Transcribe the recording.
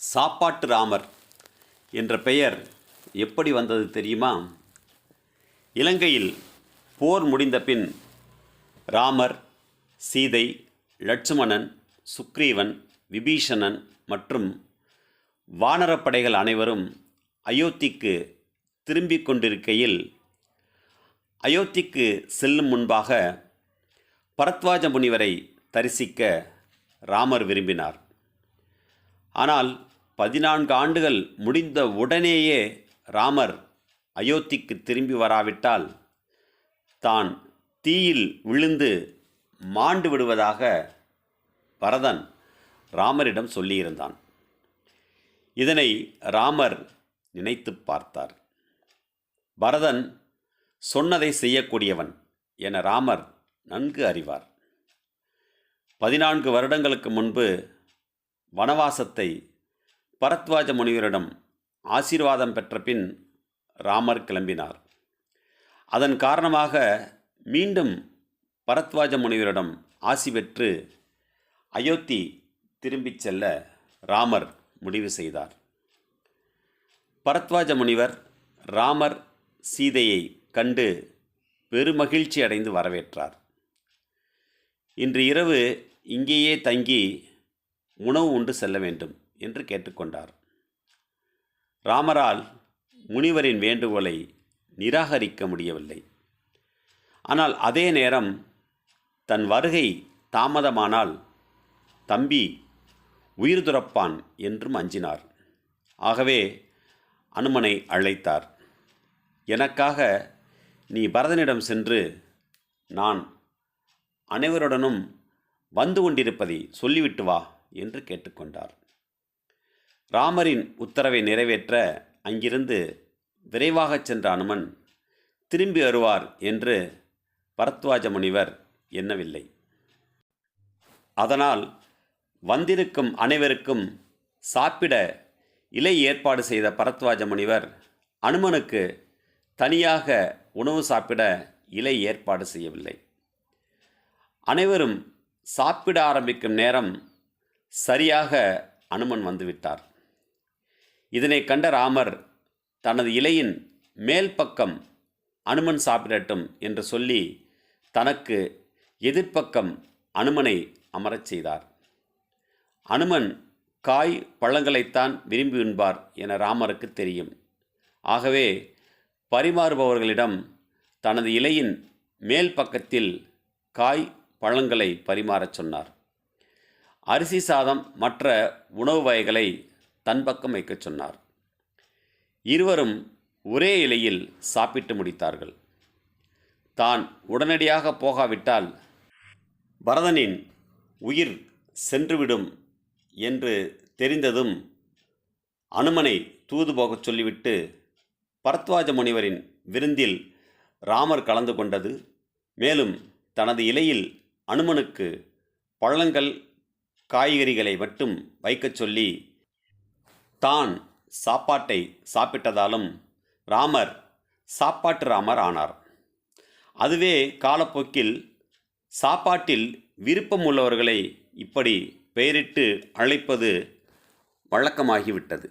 சாப்பாட்டு ராமர் என்ற பெயர் எப்படி வந்தது தெரியுமா? இலங்கையில் போர் முடிந்த பின் ராமர் சீதை லட்சுமணன் சுக்ரீவன் விபீஷணன் மற்றும் வானரப்படைகள் அனைவரும் அயோத்திக்கு திரும்பிக் கொண்டிருக்கையில் அயோத்திக்கு செல்லும் முன்பாக பரத்வாஜ முனிவரை தரிசிக்க ராமர் விரும்பினார். ஆனால் பதினான்கு ஆண்டுகள் முடிந்த உடனேயே ராமர் அயோத்திக்கு திரும்பி வராவிட்டால் தான் தீயில் விழுந்து மாண்டு விடுவதாக பரதன் ராமரிடம் சொல்லியிருந்தான். இதனை ராமர் நினைத்து பார்த்தார். பரதன் சொன்னதை செய்யக்கூடியவன் என ராமர் நன்கு அறிவார். பதினான்கு வருடங்களுக்கு முன்பு வனவாசத்தை பரத்வாஜ முனிவரிடம் ஆசீர்வாதம் பெற்ற பின் ராமர் கிளம்பினார். அதன் காரணமாக மீண்டும் பரத்வாஜ முனிவரிடம் ஆசி பெற்று அயோத்தி திரும்பிச் செல்ல ராமர் முடிவு செய்தார். பரத்வாஜ முனிவர் ராமர் சீதையை கண்டு பெருமகிழ்ச்சி அடைந்து வரவேற்றார். இன்று இரவு இங்கேயே தங்கி உணவு உண்டு செல்ல வேண்டும். என்று கேட்டுக்கொண்டார். ராமரால் முனிவரின் வேண்டுகோளை நிராகரிக்க முடியவில்லை. ஆனால் அதே நேரம் தன் வருகை தாமதமானால் தம்பி உயிர் துறப்பான் என்றும் அஞ்சினார். ஆகவே அனுமனை அழைத்தார். எனக்காக நீ பரதனிடம் சென்று நான் அனைவருடனும் வந்து கொண்டிருப்பதை சொல்லிவிட்டு வா என்று கேட்டுக்கொண்டார். ராமரின் உத்தரவை நிறைவேற்ற அங்கிருந்து விரைவாகச் சென்ற அனுமன் திரும்பி வருவார் என்று பரத்வாஜ முனிவர் எண்ணவில்லை. அதனால் வந்திருக்கும் அனைவருக்கும் சாப்பிட இலை ஏற்பாடு செய்த பரத்வாஜ முனிவர் அனுமனுக்கு தனியாக உணவு சாப்பிட இலை ஏற்பாடு செய்யவில்லை. அனைவரும் சாப்பிட ஆரம்பிக்கும் நேரம் சரியாக அனுமன் வந்துவிட்டார். இதனை கண்ட ராமர் தனது இலையின் மேல் பக்கம் அனுமன் சாப்பிடட்டும் என்று சொல்லி தனக்கு எதிர்ப்பக்கம் அனுமனை அமரச் செய்தார். அனுமன் காய் பழங்களைத்தான் விரும்பி உண்பார் என ராமருக்கு தெரியும். ஆகவே பரிமாறுபவர்களிடம் தனது இலையின் மேல் பக்கத்தில் காய் பழங்களை பரிமாறச் சொன்னார். அரிசி சாதம் மற்ற உணவு வகைகளை தன் பக்கம் வைக்கச் சொன்னார். இருவரும் ஒரே இலையில் சாப்பிட்டு முடித்தார்கள். தான் உடனடியாக போகாவிட்டால் பரதனின் உயிர் சென்றுவிடும் என்று தெரிந்ததும் அனுமனை தூது போகச் சொல்லிவிட்டு பரத்வாஜ முனிவரின் விருந்தில் ராமர் கலந்து கொண்டது. மேலும் தனது இலையில் அனுமனுக்கு பழங்கள் காய்கறிகளை மட்டும் வைக்கச் சொல்லி தான் சாப்பாட்டை சாப்பிட்டதாலும் ராமர் சாப்பாட்டு ராமர் ஆனார். அதுவே காலப்போக்கில் சாப்பாட்டில் விருப்பம் உள்ளவர்களை இப்படி பெயரிட்டு அழைப்பது வழக்கமாகிவிட்டது.